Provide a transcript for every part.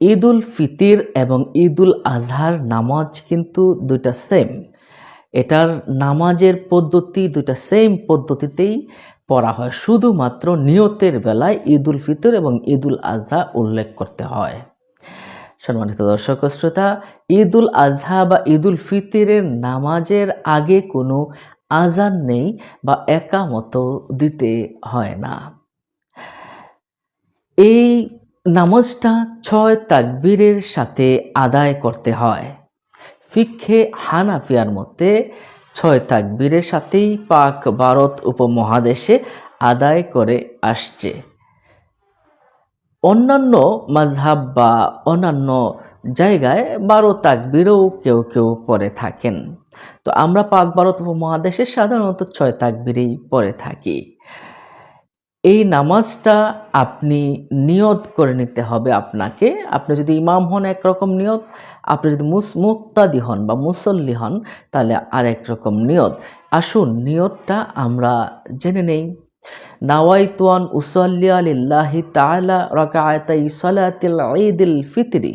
ঈদ উল ফিতির এবং ঈদ উল আজহার নামাজ কিন্তু দুইটা সেম এটার নামাজের পদ্ধতি দুইটা সেম পদ্ধতিতেই পড়া হয়। শুধুমাত্র নিয়তের বেলায় ঈদ উল ফিতর এবং ঈদ উল আজহা উল্লেখ করতে হয়। সম্মানিত দর্শক শ্রোতা ঈদ উল আজহা বা ঈদ উল ফিতরের নামাজের আগে কোনো আজান নেই বা একামত দিতে হয় না। এই নামাজটা ছয় তাকবীরের সাথে আদায় করতে হয়। ফিক্ষে হানাফিয়ার মতে ছয় তাকবীরের সাথেই পাক ভারত উপমহাদেশে আদায় করে আসছে। অন্যান্য মাঝহাব বা অন্যান্য জায়গায় বারো তাকবিরও কেউ কেউ পরে থাকেন। তো আমরা পাক ভারত উপমহাদেশে সাধারণত ছয় তাকবিরেই পরে থাকি। এই নামাজটা আপনি নিয়ত করে নিতে হবে আপনাকে। আপনি যদি ইমাম হন একরকম নিয়ত, আপনি যদি মুস, মুক্তাদি হন বা মুসল্লি হন, তাহলে আর রকম নিয়ত। আসুন, নিয়তটা আমরা জেনে নেই। নাওয়াইতুয়ান উসল্লিয়া লিল্লাহি তাআলা রাকাআতাই সালাতিল ঈদিল ফিতরি।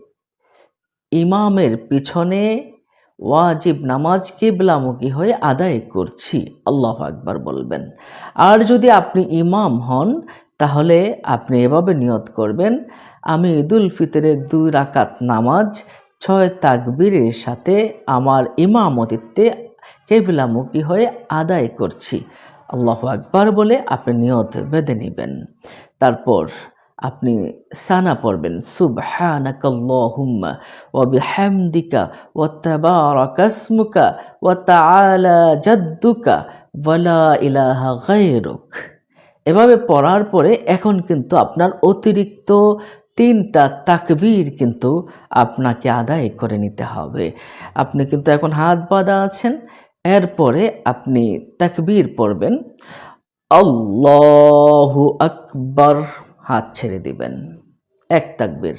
ইমামের পিছনে ওয়াজিব নামাজ কেবলামুখী হয়ে আদায় করছি। আল্লাহ আকবার বলবেন। আর যদি আপনি ইমাম হন, তাহলে আপনি এভাবে নিয়ত করবেন, আমি ঈদুল ফিতরের দুই রাকাত নামাজ, ছয় তাকবীরের সাথে আমার ইমামতিত্বে কেবলামুখী হয়ে আদায় করছি। আল্লাহ আকবার বলে আপনি নিয়ত বেঁধে নেবেন। তারপর আপনি সানা পড়বেন। সুবহানাকাল্লাহুম্মা ওয়া জাদ্দুকা ইলাহা এভাবে পড়ার পরে এখন কিন্তু আপনার অতিরিক্ত তিনটা তাকবীর কিন্তু আপনাকে আদায় করে নিতে হবে। আপনি কিন্তু এখন হাত বাঁধা আছেন। এরপরে আপনি তাকবীর পড়বেন। আল্লাহু আকবার। হাত ছেড়ে দিবেন। এক তাকবীর।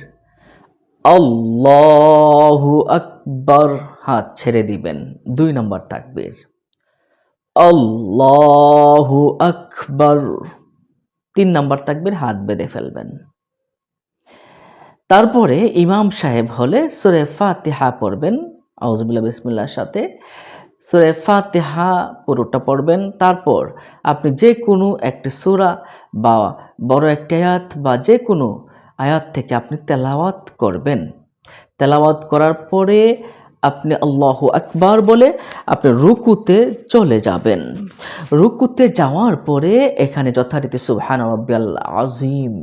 আল্লাহু আকবার, হাত ছেড়ে দিবেন। দুই নম্বর তাকবীর। আল্লাহু আকবার। তিন নম্বর তাকবীর, হাত বেঁধে ফেলবেন। তারপরে ইমাম সাহেব হলে সুরে ফাতিহা পড়বেন। আউজবিল্লা বিসমিল্লার সাথে। সুরে ফাতেহা পুরোটা পড়বেন। তারপর আপনি যে কোনো একটি সুরা বা বড় একটি আয়াত বা যে কোনো আয়াত থেকে আপনি তেলাওয়াত করবেন। তেলাওয়াত করার পরে আপনি আল্লাহ আকবার বলে আপনি রুকুতে চলে যাবেন। রুকুতে যাওয়ার পরে এখানে যথারীতি সুবহান রব্বিয়াল আজিম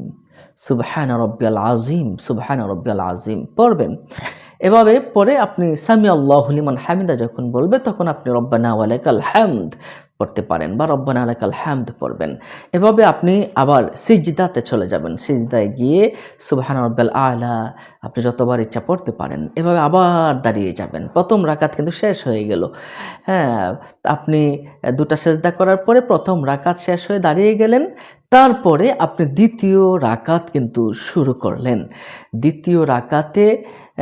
সুবহান রব্বিয়াল আজিম সুবহান রব্বিয়াল আজিম পড়বেন। এভাবে পরে আপনি সামি আল্লাহ লিমান হামিদা যখন বলবে, তখন আপনি রব্বানা ওয়ালাকাল হ্যামদ পড়তে পারেন বা রব্বানা আলাকাল হ্যামদ পড়বেন। এভাবে আপনি আবার সিজদাতে চলে যাবেন। সিজদায় গিয়ে সুবহান রব্বাল আলা আপনি যতবার ইচ্ছা পড়তে পারেন, এভাবে আবার দাঁড়িয়ে যাবেন। প্রথম রাকাত কিন্তু শেষ হয়ে গেল। হ্যাঁ আপনি দুটা সেজদা করার পরে প্রথম রাকাত শেষ হয়ে দাঁড়িয়ে গেলেন, তারপরে আপনি দ্বিতীয় রাকাত কিন্তু শুরু করলেন। দ্বিতীয় রাকাতে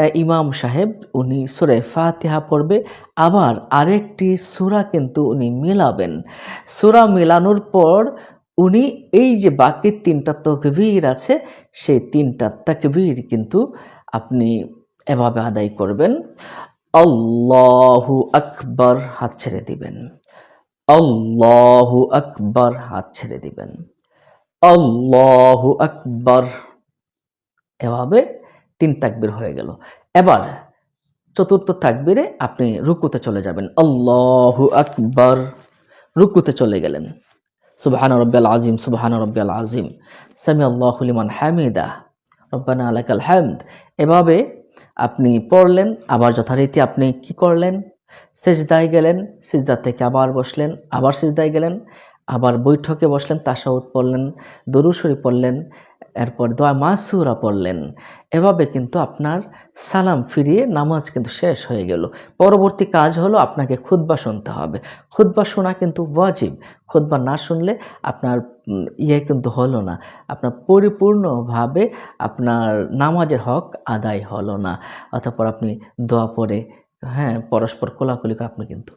ইমাম সাহেব, উনি সুরে ফাতিহা পড়বে। আবার আরেকটি সুরা কিন্তু উনি মেলাবেন। সুরা মেলানোর পর উনি এই যে বাকি তিনটা তকবীর আছে, সেই তিনটা তকবীর কিন্তু আপনি এভাবে আদায় করবেন। আল্লাহু আকবর হাত ছেড়ে দিবেন। আল্লাহু আকবর হাত ছেড়ে দিবেন। আল্লাহু আকবর। এভাবে তিন তাকবির হয়ে গেল। এবার চতুর্থ তাকবিরে আপনি রুকুতে চলে যাবেন। আল্লাহু আকবর। রুকুতে চলে গেলেন। সুবাহান রব্বাল আজিম সুবাহান রব্বাল আজিম সামি আল্লাহলিমান হামিদা। রব্বানা আলাকাল হামদ। এভাবে আপনি পড়লেন, আবার যথারীতি আপনি কি করলেন? সেজদায় গেলেন, সেজদা থেকে আবার বসলেন, আবার সেজদায় গেলেন, আবার বৈঠকে বসলেন, তাসাউদ পড়লেন দরুশরী পড়লেন এরপর দোয়া মাসুরা পড়লেন। এভাবে কিন্তু আপনার সালাম ফিরিয়ে নামাজ কিন্তু শেষ হয়ে গেল। পরবর্তী কাজ হলো আপনাকে খুতবা শুনতে হবে। খুতবা শোনা কিন্তু ওয়াজিব। খুতবা না শুনলে আপনার ইয়ে কিন্তু হলো না। আপনার পরিপূর্ণভাবে আপনার নামাজের হক আদায় হলো না। অতঃপর আপনি দোয়া পড়ে হ্যাঁ পরস্পর কোলাকুলি করে আপনি কিন্তু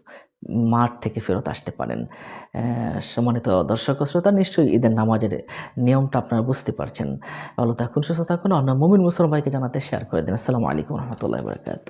মাঠ থেকে ফেরত আসতে পারেন। সম্মানিত দর্শক শ্রোতা, নিশ্চয়ই ঈদের নামাজের নিয়মটা আপনারা বুঝতে পারছেন। ভালো থাকুন, সুস্থ থাকুন, অন্য মুমিন মুসলমানকে জানাতে শেয়ার করে দিন। আসসালামু আলাইকুম রহমতুল্লাহ বরকাত